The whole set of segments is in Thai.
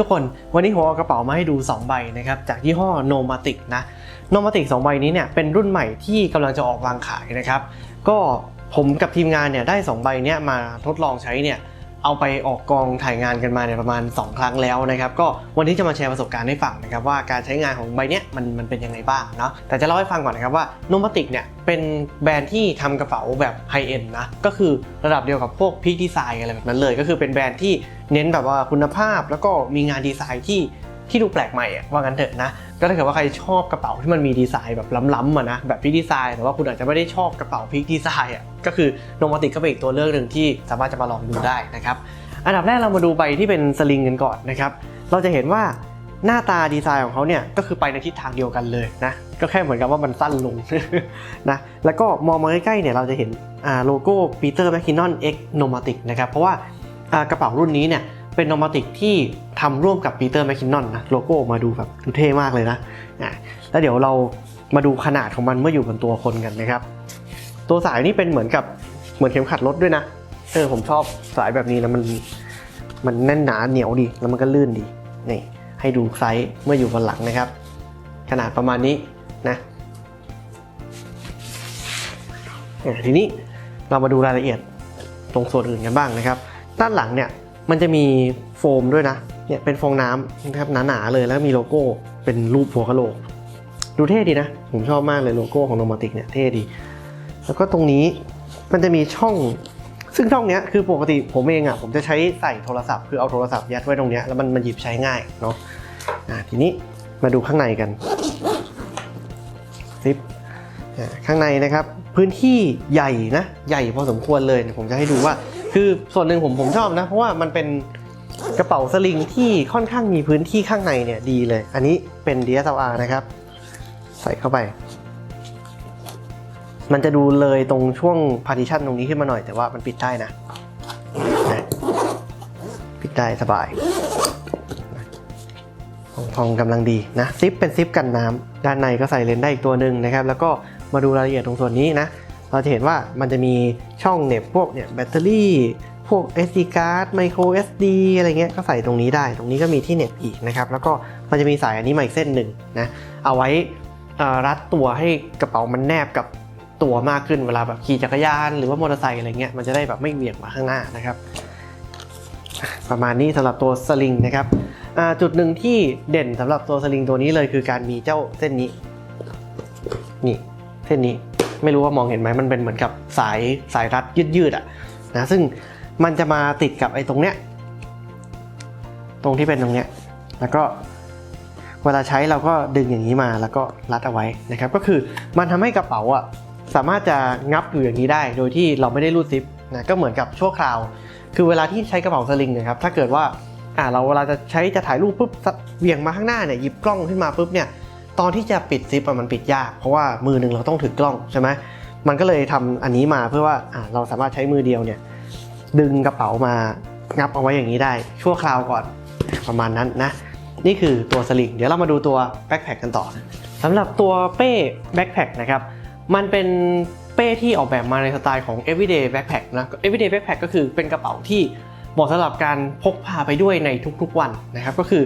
ทุกคนวันนี้ผมเอากระเป๋ามาให้ดู 2 ใบนะครับจากยี่ห้อ Nomatic นะ Nomatic 2ใบนี้เนี่ยเป็นรุ่นใหม่ที่กำลังจะออกวางขายนะครับก็ผมกับทีมงานเนี่ยได้ 2 ใบเนี้ยมาทดลองใช้เนี่ยเอาไปออกกองถ่ายงานกันมาเนี่ยประมาณ 2 ครั้งแล้วนะครับก็วันนี้จะมาแชร์ประสบการณ์ให้ฟังนะครับว่าการใช้งานของใบเนี้ยมันมันเป็นยังไงบ้างเนาะแต่จะเล่าให้ฟังก่อนนะครับว่า Nomatic เนี่ยเป็นแบรนด์ที่ทำกระเป๋าแบบไฮเอ็นนะก็คือระดับเดียวกับพวกพีคดีไซน์อะไรแบบนั้นเลย ก็คือเป็นแบรนด์ที่ เน้นแบบว่าคุณภาพแล้วก็มีงานดีไซน์ที่ที่ดูแปลกใหม่อะว่างั้นเถอะนะก็ถ้าเกิดว่าใครชอบกระเป๋าที่มันมีดีไซน์แบบล้ำๆอะนะแบบพีคดีไซน์แต่ว่าคุณอาจจะไม่ได้ชอบกระเป๋าพีคดีไซน์อะก็คือโนมาติกก็เป็นอีกตัวเลือกหนึ่งที่สามารถจะมาลองดูได้นะครับอันดับแรกเรามาดูใบที่เป็นสลิงกันก่อนนะครับเราจะเห็นว่าหน้าตาดีไซน์ของเขาเนี่ยก็คือไปในทิศทางเดียวกันเลยนะก็แค่เหมือนกับว่ามันสั้นลงนะแล้วก็มองมาใกล้ๆเนี่ยเราจะเห็นอ่าโลโก้ Peter McKinnon X Nomatic นะครับเพราะว่า กระเป๋ารุ่นนี้เนี่ยเป็น Nomatic ที่ทำร่วมกับ Peter McKinnon นอนนะโลโก้มาดูแบบดูเท่มากเลยนะแล้วเดี๋ยวเรามาดูขนาดของมันเมื่ออยู่บนตัวคนกันนะครับ ตัวสายนี่เป็นเหมือนกับเหมือนเข็มขัดรถด้วยนะเออผมชอบสายแบบนี้นะมันมันแน่นหนาเหนียวดีแล้วมันก็ลื่นดีนี่ให้ดูไซส์เมื่ออยู่บนหลังนะครับ ขนาดประมาณนี้นะทีนี้เรามาดูรายละเอียดตรงส่วนอื่นกันบ้างนะครับ ด้านหลังเนี่ยมันจะมีโฟมด้วยนะเนี่ยเป็นฟองน้ำนะครับหนาๆเลยแล้วมีโลโก้เป็นรูปหัวกะโหลก ดูเท่ดีนะ ผมชอบมากเลยโลโก้ของโนมาติกเนี่ยเท่ดี แล้วก็ตรงนี้มันจะมีช่อง ซึ่งช่องเนี้ยคือปกติผมเองอะผมจะใช้ใส่โทรศัพท์คือเอาโทรศัพท์ยัดไว้ตรงเนี้ยแล้วมันมันหยิบใช้ง่ายเนาะอะทีนี้มาดูข้างในกันซิปอะข้างในนะครับ พื้นที่ใหญ่นะ ใหญ่พอสมควรเลยผมจะให้ดูว่า คือส่วนหนึ่งผมผมชอบนะ เพราะว่ามันเป็นกระเป๋าสลิงที่ค่อนข้างมีพื้นที่ข้างในเนี่ยดีเลย อันนี้เป็น DSLR นะครับ ใส่เข้าไป มันจะดูเลยตรงช่วง partition ตรงนี้ขึ้นมาหน่อยแต่ว่ามันปิดได้นะนะปิดได้สบายพองพองกำลังดีนะซิปเป็นซิปกันน้ำด้านในก็ใส่เลนส์ได้อีกตัวหนึ่งนะครับ แล้วก็มาดูรายละเอียดตรงส่วนนี้นะ เราจะเห็นว่ามันจะมีช่องเน็บพวกเนี่ยแบตเตอรี่ พวก SD card micro SD อะไรเงี้ยก็ใส่ตรงนี้ได้ ตรงนี้ก็มีที่เน็บอีกนะครับ แล้วก็มันจะมีสายอันนี้มาอีกเส้นหนึ่งนะ เอาไว้รัดตัวให้กระเป๋ามันแนบกับตัวมากขึ้นเวลาแบบขี่จักรยานหรือว่ามอเตอร์ไซค์อะไรเงี้ยมันจะได้แบบไม่เหวี่ยงมาข้างหน้านะครับ ประมาณนี้สำหรับตัวสลิงนะครับจุดหนึ่งที่เด่นสำหรับตัวสลิงตัวนี้เลยคือการมีเจ้าเส้นนี้ นี่เส้นนี้ ไม่รู้ว่ามองเห็นไหมมันเป็นเหมือนกับสายสายรัดยืดๆอะนะซึ่งมันจะมาติดกับไอ้ตรงเนี้ยตรงที่เป็นตรงเนี้ยแล้วก็เวลาใช้เราก็ดึงอย่างนี้มาแล้วก็รัดเอาไว้นะครับ ก็คือมันทำให้กระเป๋าอะสามารถจะงับอยู่อย่างนี้ได้ โดยที่เราไม่ได้รูดซิปนะก็เหมือนกับชั่วคราว คือเวลาที่ใช้กระเป๋าสลิงนะครับถ้าเกิดว่าอ่าเราเวลาจะใช้จะถ่ายรูปปุ๊บเหวี่ยงมาข้างหน้าเนี่ยหยิบกล้องขึ้นมาปุ๊บเนี่ย ตอนที่จะปิดซิปอะมันปิดยาก เพราะว่ามือหนึ่งเราต้องถือกล้องใช่ไหมมันก็เลยทำอันนี้มาเพื่อว่าอ่าเราสามารถใช้มือเดียวเนี่ยดึงกระเป๋ามางับเอาไว้อย่างนี้ได้ ชั่วคราวก่อนประมาณนั้นนะ นี่คือตัวสลิงเดี๋ยวเรามาดูตัวแบ็คแพคกันต่อสำหรับตัวเป้แบ็คแพคนะครับมันเป็นเป้ที่ออกแบบมาในสไตล์ของ everyday backpack นะ everyday backpack ก็คือเป็นกระเป๋าที่เหมาะสำหรับการพกพาไปด้วยในทุกๆวันนะครับ ก็คือ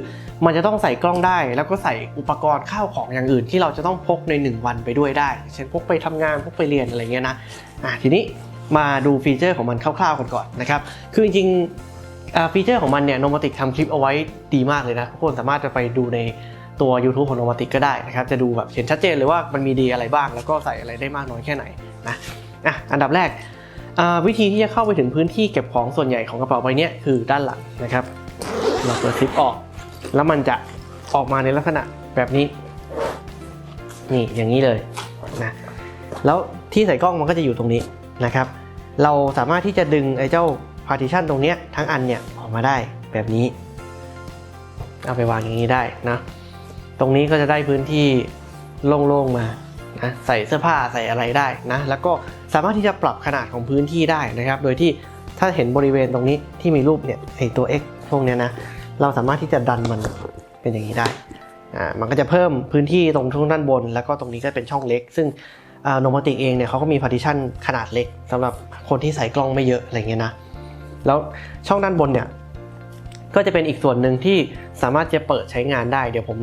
มันจะต้องใส่กล้องได้ แล้วก็ใส่อุปกรณ์ข้าวของอย่างอื่น ที่เราจะต้องพกใน 1 วันไปด้วยได้ เช่นพกไปทำงานพกไปเรียนอะไรเงี้ยนะอะทีนี้มาดูฟีเจอร์ของมันคร่าวๆกันก่อนนะครับ คือจริงๆฟีเจอร์ของมันเนี่ยโนมาติกทำคลิปเอาไว้ดีมากเลยนะทุกคนสามารถจะไปดูในตัว YouTube ของโนมาติกก็ได้นะครับ จะดูแบบเห็นชัดเจนเลยว่ามันมีดีอะไรบ้าง แล้วก็ใส่อะไรได้มากน้อยแค่ไหนนะอะอันดับแรกวิธีที่จะเข้าไปถึงพื้นที่เก็บของส่วนใหญ่ของกระเป๋าใบเนี้ยคือด้านหลังนะครับ เราเปิดซิปออก แล้วมันจะออกมาในลักษณะแบบนี้ นี่อย่างนี้เลยนะแล้วที่ใส่กล้องมันก็จะอยู่ตรงนี้นะครับ เราสามารถที่จะดึงไอ้เจ้า partition ตรงเนี้ยทั้งอันเนี่ยออกมาได้แบบนี้ เอาไปวางอย่างนี้ได้นะ ตรงนี้ก็จะได้พื้นที่โล่งๆมานะใส่เสื้อผ้าใส่อะไรได้นะ แล้วก็สามารถที่จะปรับขนาดของพื้นที่ได้นะครับ โดยที่ถ้าเห็นบริเวณตรงนี้ที่มีรูปเนี่ยไอตัว x พวกเนี้ยนะ เราสามารถที่จะดันมันเป็นอย่างนี้ได้อ่ามันก็จะเพิ่มพื้นที่ตรงช่วงด้านบน แล้วก็ตรงนี้ก็เป็นช่องเล็ก ซึ่งโนมติกเองเนี่ยเขาก็มี partition ขนาดเล็กสำหรับคนที่ใส่กล้องไม่เยอะอะไรเงี้ยนะแล้วช่องด้านบนเนี่ยก็จะเป็นอีกส่วนหนึ่งที่สามารถจะเปิดใช้งานได้ เดี๋ยวผม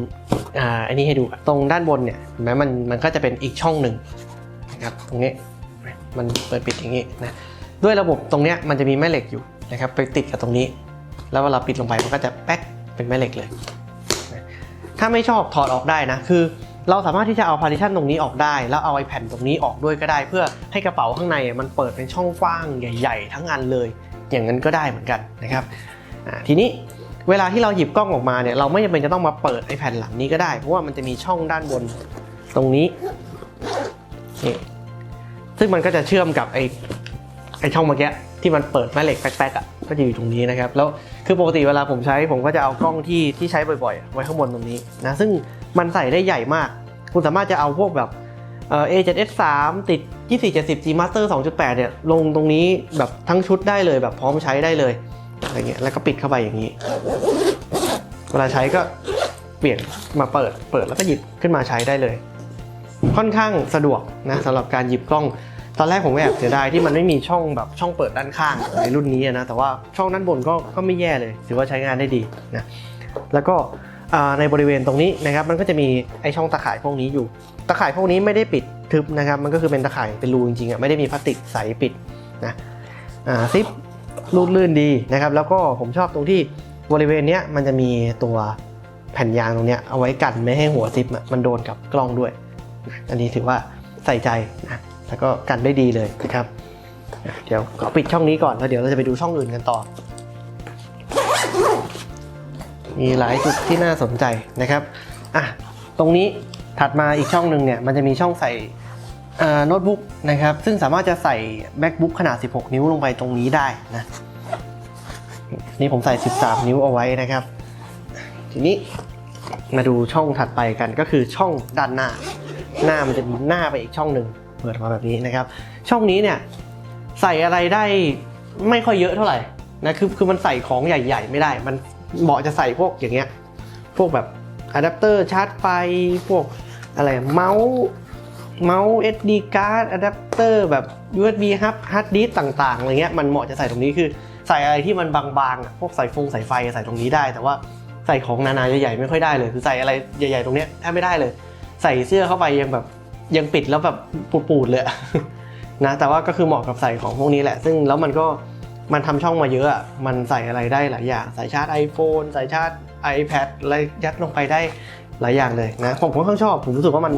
อ่าอันนี้ให้ดูตรงด้านบนเนี่ยเห็นไหมมันมันก็จะเป็นอีกช่องหนึ่งนะครับตรงนี้มันเปิดปิดอย่างนี้นะด้วยระบบตรงเนี้ยมันจะมีแม่เหล็กอยู่นะครับไปติดกับตรงนี้ แล้วเวลาปิดลงไปมันก็จะแป๊กเป็นแม่เหล็กเลย ถ้าไม่ชอบถอดออกได้นะ คือ เราสามารถที่จะเอาพาร์ติชันตรงนี้ออกได้ แล้วเอาไอแผ่นตรงนี้ออกด้วยก็ได้ เพื่อให้กระเป๋าข้างในมันเปิดเป็นช่องกว้างใหญ่ ๆ ทั้งอันเลย อย่างนั้นก็ได้เหมือนกันนะครับทีนี้เวลาที่เราหยิบกล้องออกมาเนี่ยเราไม่จำเป็นจะต้องมาเปิดไอแผ่นหลังนี้ก็ได้ เพราะว่ามันจะมีช่องด้านบนตรงนี้นี่ซึ่งมันก็จะเชื่อมกับไอไอช่องเมื่อกี้ที่มันเปิดแม่เหล็กแป๊กๆอะ ก็จะอยู่ตรงนี้นะครับ แล้วคือปกติเวลาผมใช้ผมก็จะเอากล้องที่ที่ใช้บ่อยๆ ไว้ข้างบนตรงนี้นะซึ่งมันใส่ได้ใหญ่มาก คุณสามารถจะเอาพวกแบบเอ่อ A7S3 ติด 2470 G Master 2.8 เนี่ยลงตรงนี้แบบทั้งชุดได้เลยแบบพร้อมใช้ได้เลยอะไรเงี้ยแล้วก็ปิดเข้าไปอย่างนี้ เวลาใช้ก็เปลี่ยนมาเปิดเปิดแล้วก็หยิบขึ้นมาใช้ได้เลย ค่อนข้างสะดวกนะสำหรับการหยิบกล้อง ตอนแรกผมแอบเสียดายที่มันไม่มีช่องแบบช่องเปิดด้านข้างในรุ่นนี้นะ แต่ว่าช่องด้านบนก็ก็ไม่แย่เลย ถือว่าใช้งานได้ดีนะแล้วก็ในบริเวณตรงนี้นะครับมันก็จะมีไอช่องตะข่ายพวกนี้อยู่ ตะข่ายพวกนี้ไม่ได้ปิดทึบนะครับ มันก็คือเป็นตะข่ายเป็นรูจริงๆอะไม่ได้มีพลาสติกใสปิดนะซิปรูดลื่นดีนะครับ แล้วก็ผมชอบตรงที่บริเวณเนี้ยมันจะมีตัวแผ่นยางตรงเนี้ยเอาไว้กันไม่ให้หัวซิปมันโดนกับกล้องด้วย อันนี้ถือว่าใส่ใจนะ แล้วก็กันได้ดีเลยนะครับ เดี๋ยวขอปิดช่องนี้ก่อนแล้วเดี๋ยวเราจะไปดูช่องอื่นกันต่อ มีหลายจุดที่น่าสนใจนะครับอะตรงนี้ถัดมาอีกช่องหนึ่งเนี่ยมันจะมีช่องใส่โน้ตบุ๊กนะครับ ซึ่งสามารถจะใส่ macbook ขนาด 16 นิ้วลงไปตรงนี้ได้นะนี่ผมใส่ 13 นิ้วเอาไว้นะครับ ทีนี้มาดูช่องถัดไปกันก็คือช่องด้านหน้า หน้ามันจะมีหน้าไปอีกช่องหนึ่ง เปิดมาแบบนี้นะครับ ช่องนี้เนี่ยใส่อะไรได้ไม่ค่อยเยอะเท่าไหร่นะคือคือมันใส่ของใหญ่ ๆ ไม่ได้ มันเหมาะจะใส่พวกอย่างเงี้ยพวกแบบอะแดปเตอร์ชาร์จไฟพวกอะไรเมาส์เมาส์ SD card อะแดปเตอร์แบบ USB hub hard disk ต่างๆอะไรเงี้ยมันเหมาะจะใส่ตรงนี้คือใส่อะไรที่มันบางๆอะพวกสายฟงสายไฟใส่ตรงนี้ได้ แต่ว่าใส่ของนานาใหญ่ๆไม่ค่อยได้เลย คือใส่อะไรใหญ่ๆตรงเนี้ยแทบไม่ได้เลย ใส่เสื้อเข้าไปยังแบบ ยังปิดแล้วแบบปูดๆเลยนะแต่ว่าก็คือเหมาะกับใส่ของพวกนี้แหละ ซึ่งแล้วมันก็มันทำช่องมาเยอะอะมันใส่อะไรได้หลายอย่าง ใส่ชาร์จ iPhone ใส่ชาร์จ iPad อะไรยัดลงไปได้หลายอย่างเลยนะผมค่อนข้างชอบ ผมรู้สึกว่ามัน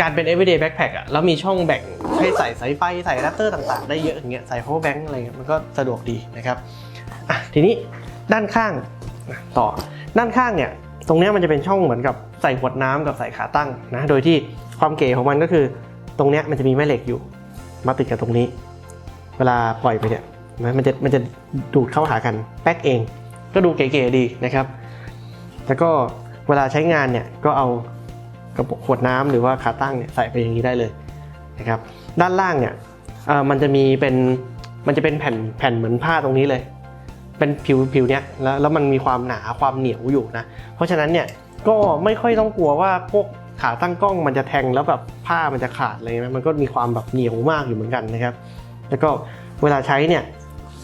การเป็น everyday backpack อะแล้วมีช่องแบ่งให้ใส่สายไฟใส่อะแดปเตอร์ต่างๆ ได้เยอะอย่างเงี้ยใส่ power bank อะไรเงี้ยมันก็สะดวกดีนะครับอะทีนี้ด้านข้างต่อด้านข้างเนี่ย ตรงเนี้ยมันจะเป็นช่องเหมือนกับ ใส่ขวดน้ำกับใส่ขาตั้งนะโดยที่ความเก๋ของมันก็คือ ตรงเนี้ยมันจะมีแม่เหล็กอยู่ มาติดกับตรงนี้ เวลาปล่อยไปเนี่ยนะมันจะมันจะดูดเข้าหากันแป๊กเอง ก็ดูเก๋ๆดีนะครับ แล้วก็เวลาใช้งานเนี่ยก็เอากระปุกขวดน้ำหรือว่าขาตั้งเนี่ยใส่ไปอย่างนี้ได้เลยนะครับด้านล่างเนี่ยเอ่อมันจะมีเป็นมันจะเป็นแผ่นแผ่นเหมือนผ้าตรงนี้เลย เป็นผิวผิวเนี้ยแล้วแล้วมันมีความหนาความเหนียวอยู่นะเพราะฉะนั้นเนี่ย ก็ไม่ค่อยต้องกลัวว่าพวกขาตั้งกล้องมันจะแทงแล้วแบบผ้ามันจะขาดอะไรนะมันก็มีความแบบเหนียวมากอยู่เหมือนกันนะครับ แล้วก็เวลาใช้เนี่ย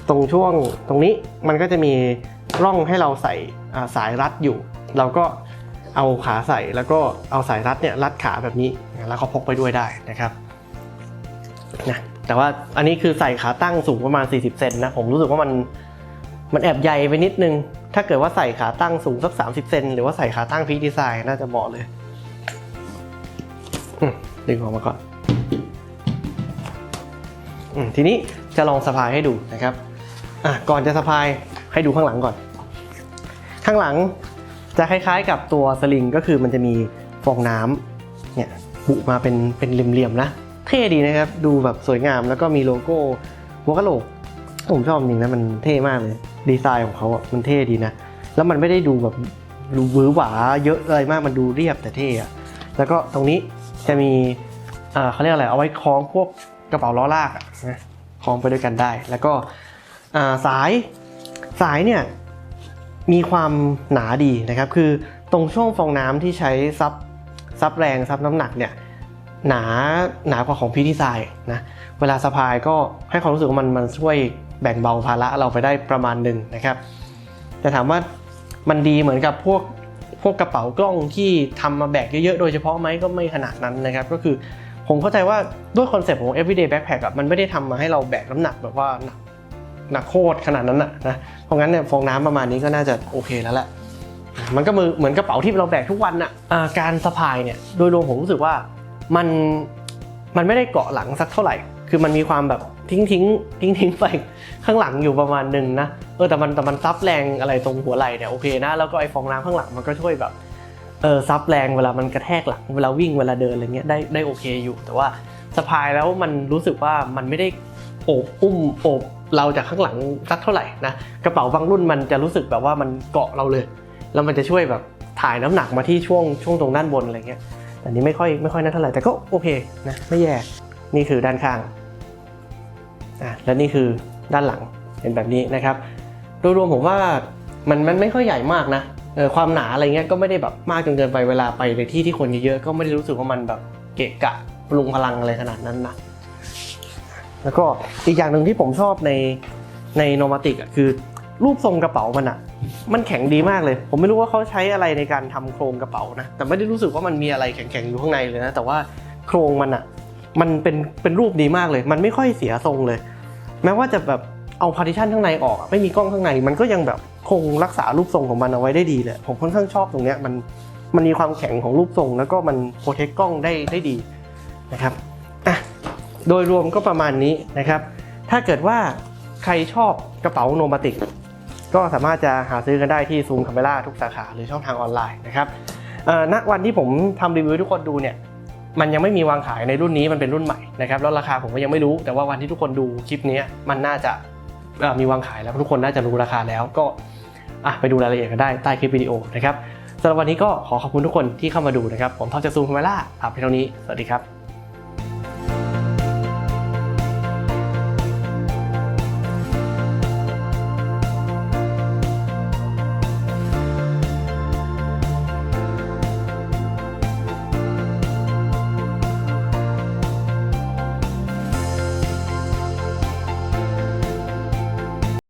ตรงช่วงตรงนี้มันก็จะมีร่องให้เราใส่อ่าสายรัดอยู่ เราก็เอาขาใส่แล้วก็เอาสายรัดเนี่ยรัดขาแบบนี้แล้วก็พกไปด้วยได้นะครับนะแต่ว่าอันนี้คือใส่ขาตั้งสูงประมาณ 40 เซนนะผมรู้สึกว่ามันมันแอบใหญ่ไปนิดนึง ถ้าเกิดว่าใส่ขาตั้งสูงสัก 30 เซนหรือว่าใส่ขาตั้งฟิกดีไซน์น่าจะเหมาะเลยดึงออกมาก่อนอทีนี้จะลองสะพายให้ดูนะครับก่อนจะสะพายให้ดูข้างหลังก่อน ข้างหลังจะคล้ายๆกับตัวสลิงก็คือมันจะมีฟองน้ำเนี่ยบุมาเป็นเป็นเหลี่ยมๆนะ เท่ดีนะครับ ดูแบบสวยงามแล้วก็มีโลโก้หัวกะโหลก ผมชอบจริงนะมันเท่มากเลย ดีไซน์ของเขาอะมันเท่ดีนะ แล้วมันไม่ได้ดูแบบดูหวือหวาเยอะอะไรมากมันดูเรียบแต่เท่อะแล้วก็ตรงนี้จะมีอ่าเขาเรียกอะไรเอาไว้คล้องพวกกระเป๋าล้อลากนะคล้องไปด้วยกันได้ แล้วก็สายสายเนี่ยมีความหนาดีนะครับ คือตรงช่วงฟองน้ำที่ใช้ซับซับแรงซับน้ำหนักเนี่ยหนาหนากว่าของพีดีไซน์นะเวลาสะพายก็ให้ความรู้สึกว่ามันมันช่วย แบ่งเบาภาระเราไปได้ประมาณหนึ่งนะครับ แต่ถามว่ามันดีเหมือนกับพวกพวกกระเป๋ากล้องที่ทำมาแบกเยอะๆ โดยเฉพาะไหมก็ไม่ขนาดนั้นนะครับ ก็คือผมเข้าใจว่าด้วยคอนเซ็ปต์ของ everyday backpack อะมันไม่ได้ทำมาให้เราแบกน้ำหนักแบบว่าหนักหนักโคตรขนาดนั้นอะนะ เพราะงั้นเนี่ยฟองน้ำประมาณนี้ก็น่าจะโอเคแล้วแหละ มันก็มือเหมือนกระเป๋าที่เราแบกทุกวันน่ะอ่าการสะพายเนี่ยโดยรวมผมรู้สึกว่ามันมันไม่ได้เกาะหลังสักเท่าไหร่ คือมันมีความแบบทิ้งทิ้งทิ้งทิ้งไปข้างหลังอยู่ประมาณหนึ่งนะเออแต่มันแต่มันซับแรงอะไรตรงหัวไหล่เนี่ยโอเคนะแล้วก็ไอ้ฟองน้ำข้างหลังมันก็ช่วยแบบเออซับแรงเวลามันกระแทกหลังเวลาวิ่งเวลาเดินอะไรเงี้ยได้ได้โอเคอยู่ แต่ว่าสะพายแล้วมันรู้สึกว่ามันไม่ได้โอบอุ้มโอบเราจากข้างหลังสักเท่าไหร่นะกระเป๋าบางรุ่นมันจะรู้สึกแบบว่ามันเกาะเราเลย แล้วมันจะช่วยแบบถ่ายน้ำหนักมาที่ช่วงช่วงตรงด้านบนอะไรเงี้ยแต่อันนี้ไม่ค่อยไม่ค่อยนั่นเท่าไหร่แต่ก็โอเคนะไม่แย่นี่คือด้านข้าง อะและนี่คือด้านหลังเป็นแบบนี้นะครับ โดยรวมผมว่ามันมันไม่ค่อยใหญ่มากนะความหนาอะไรเงี้ยก็ไม่ได้แบบมากจนเกินไปเวลาไปในที่ที่คนเยอะๆก็ไม่ได้รู้สึกว่ามันแบบเกะกะปรุงพลังอะไรขนาดนั้นนะแล้วก็อีกอย่างหนึ่งที่ผมชอบในในโนมาติกอะคือรูปทรงกระเป๋ามันอะ มันแข็งดีมากเลย ผมไม่รู้ว่าเขาใช้อะไรในการทำโครงกระเป๋านะ แต่ไม่ได้รู้สึกว่ามันมีอะไรแข็งๆอยู่ข้างในเลยนะ แต่ว่าโครงมันอะ มันเป็นเป็นรูปดีมากเลย มันไม่ค่อยเสียทรงเลย แม้ว่าจะแบบเอาพาร์ติชันข้างในออกไม่มีกล้องข้างในมันก็ยังแบบคงรักษารูปทรงของมันเอาไว้ได้ดีเลยผมค่อนข้างชอบตรงเนี้ยมันมันมีความแข็งของรูปทรง แล้วก็มันโปรเทคกล้องได้ได้ดีนะครับอะโดยรวมก็ประมาณนี้นะครับ ถ้าเกิดว่าใครชอบกระเป๋าโนมาติก ก็สามารถจะหาซื้อกันได้ที่ซูมคาเมล่าทุกสาขาหรือช่องทางออนไลน์นะครับณวันที่ผมทำรีวิวทุกคนดูเนี่ยมันยังไม่มีวางขายในรุ่นนี้มันเป็นรุ่นใหม่ นะครับแล้วราคาผมก็ยังไม่รู้ แต่ว่าวันที่ทุกคนดูคลิปนี้มันน่าจะมีวางขายแล้วทุกคนน่าจะรู้ราคาแล้วก็ไปดูรายละเอียดกันได้ใต้คลิปวิดีโอนะครับสำหรับวันนี้ก็ขอขอบคุณทุกคนที่เข้ามาดูนะครับ ผมท็อปจากซูมคาเมล่าฝากเพียงเท่านี้ สวัสดีครับ